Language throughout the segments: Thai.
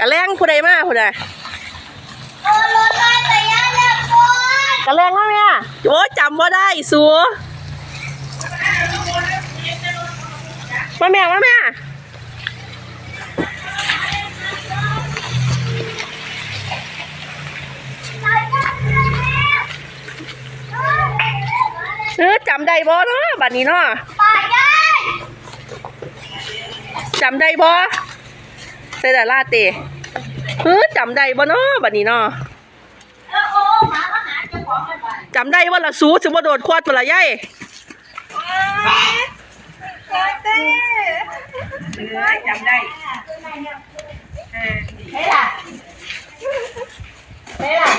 กะแรงผู้ใดมาผู้ใดโอ้รถไฟไปย่าแล้วก่อนกะแรงมาแม่โอ้ยจำว่าได้สัวมาแม่มาแม่เออจำได้บ่เนาะบัดนี้เนาะไปได้จำได้บ่ ใส่แต่ลาเต้เออจำได้บ่เนาะบัดนี้เนาะเออโอ้หมามาหาเจ้าของกันไปจำได้ว่าละสูสิบ่โดดควดบ่ละยายเต้จำได้เฮ้ยล่ะเฮ้ยล่ะ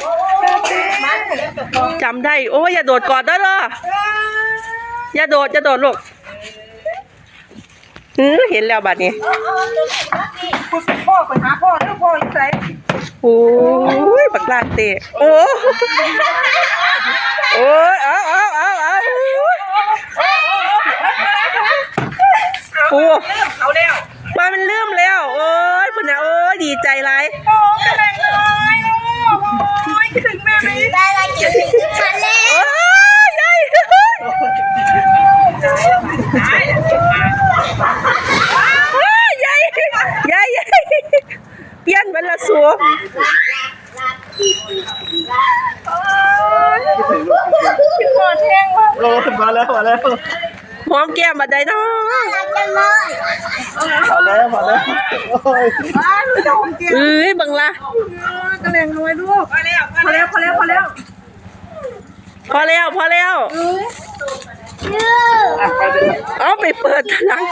โอ้มาเจ้าของจำได้ โอ้ยอย่าโดดกอดเด้อเด้ออย่าโดดอย่าโดดลูก เออเห็นแล้วบัดนี้เออเออเดี๋ยวนี้คุณพ่อไปหาพ่อแล้วพ่ออยู่ไหนโอ้ยบักลาเตะโอ้โอ้ยเอาเอาเอาเอาโอ้เขาแล้วมามันลืมแล้ว โอ้ยพุ่นน่ะโอ้ยดีใจหลายโอ้กระแดงเลยลูกโอ้ยคิดถึงแม่ไหม ได้ละเกี่ยวถึงขึ้นมาแล้ว โอ้ยยายโอ้ยยายยายยาย เปลี่ยนเป็นละสัวคิดหมดแห้งมากโอ้มาแล้วมาแล้วหอมแก้มมาได้เนาะรักจังเลยมาแล้วมาแล้วโอ้ยอ้าวลูกจะหอมเจียวเอ้ยบังละกระแดงทำไมลูกพอแล้วพอแล้วพอแล้วพอแล้วพอแล้วพอแล้วยื้ออะไปเลยเอาไปเปิดหลัง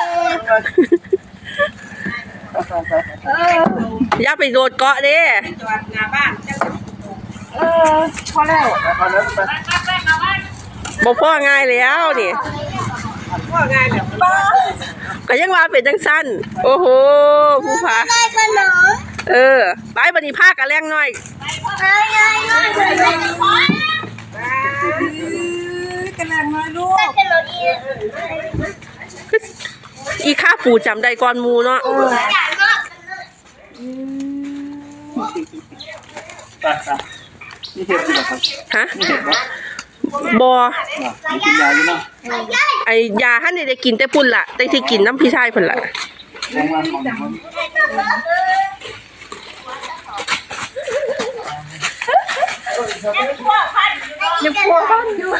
อย่าไปโดดเกาะเด้จอดหน้าบ้านเออพอแล้วมาแล้วไปบอกพ่อง่ายแล้วนี่พ่อไงแบบบ้าก็ยังว่าเป็นจังสั้นโอ้โหผู้พาได้ขนมเออ ไปบันนี้พากันแรงหน่อยได้ได้ได้ได้ได้กระแดงเลยลูกขนมอีกอีข้าปูจำได้ก่อนหมูเนาะใหญ่มาก ไปไปนี่เห็ดดีกว่าครับฮะนี่เห็ดวะบอนี่กินยาอยู่เนาะไอยาฮันนี่ได้กินแต่ปุ่นละแต่ที่กินน้ำพี่ชายพุ่นละลงมาของมันยังพัวบ้านอยู่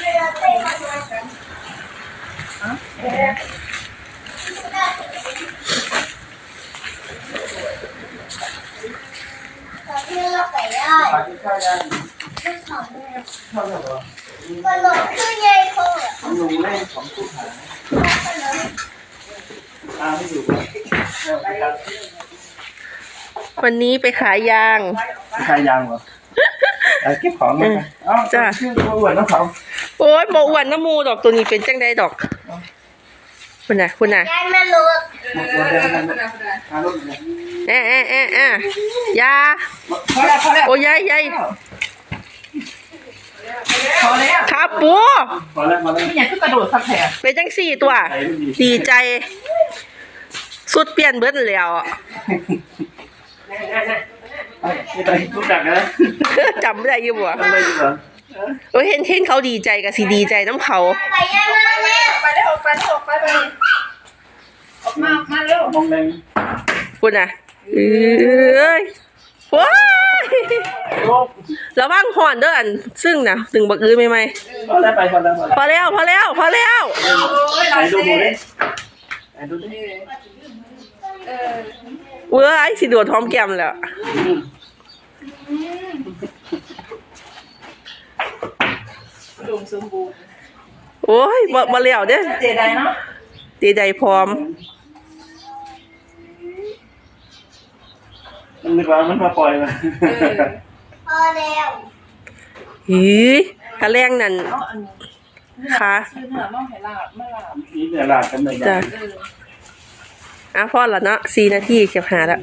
ที่เรา ไปได้ปลาที่ข้าวยาขนมข้าวเหรอขนมคือใหญ่โตลุงเล่นของผู้หาตาไม่อยู่วันนี้ไปขายยางใครยางเหรอเก็บของมาอ๋อชื่อตัวอ้วนน้องเขาโอ้ยบออ้วนน้ำมูดอกตัวนี้เป็นจังได้ดอก คุณน่ะคุณน่ะยายแม่ลูกหมดวันเดียวกันอารมณ์เลยแอะแอะแอะแอะยาพอแล้วพอแล้วโอ้ยายยายพอแล้วครับปูพอแล้วพอแล้วไม่อยากขึ้นกระโดดสักแผลเป็นจังสี่ตัว ดีใจ สุดเปลี่ยนเบิดแล้วไม่ต้องรู้จักนะจำไม่ได้อยี่บัวทำไมอยู่เห รอโอ้ยเห็นเห็นเขาดีใจกับสีดีใจน้ำเขา ไปยังไงเนี่ยไปได้ออกไปได้ออกไปไปออกมามาเร็วมองแรงคุณน่ะเอ้ยว้ายโอ้ระวังห่อนเด้ออันซึ่งนะถึงบักอื้อไหมไหมพอแล้วไปพอแล้วพอแล้วพอแล้วพอแล้วพอแล้วไหนดูดูดิไหนดูดิเว้ยสิโดดท้อมแก้มแล้ว ดุม สมบูรณ์โอ้ยบ่บ่แล้วเด้อเจไดเนาะดีใจพร้อม มันนึกว่ามันมาปล่อยมาพอแล้วหีกระแรงนั่น เอาอันนี้ค่ะ ซื้อเนื้อมาให้ลาบมาลาบนี่เนี่ยลาดกันเลยจ้ะ เออ อะพอละเนาะสี่นาทีเก็บหาแล้ว